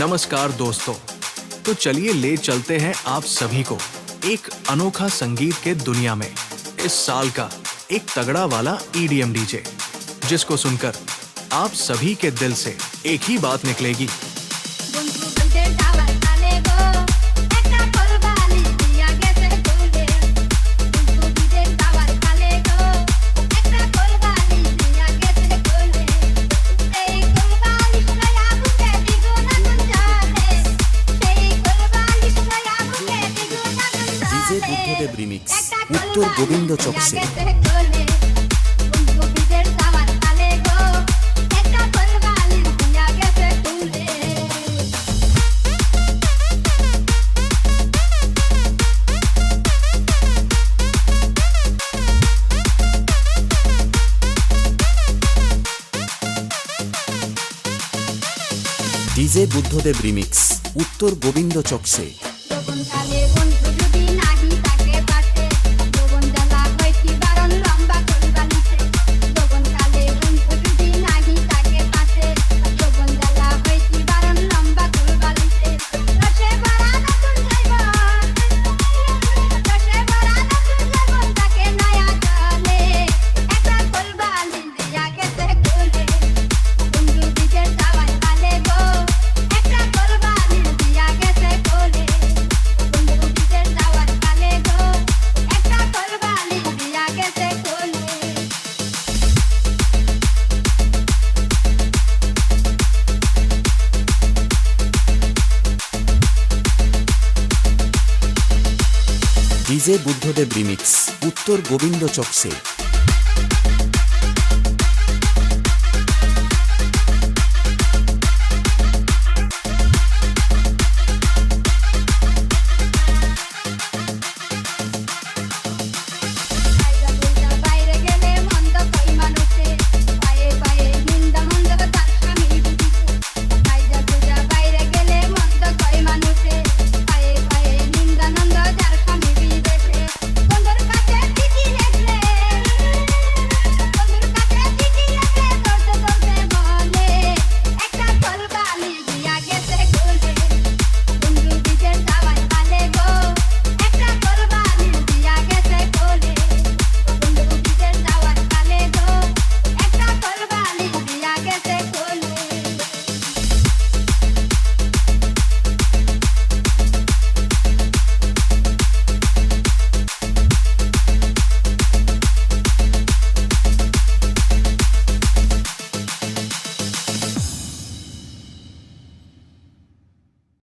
नमस्कार दोस्तों। तो चलिए ले चलते हैं आप सभी को एक अनोखा संगीत के दुनिया में, इस साल का एक तगड़ा वाला ईडीएम डीजे जिसको सुनकर आप सभी के दिल से एक ही बात निकलेगी। J Buddhadev remix. উত্তর গোবিন্দ চকসে ডিজে বুদ্ধদেব রিমিক্স উত্তর গোবিন্দ চকসে ডিজে বুদ্ধদেব রিমিক্স উত্তর গোবিন্দ চকসে।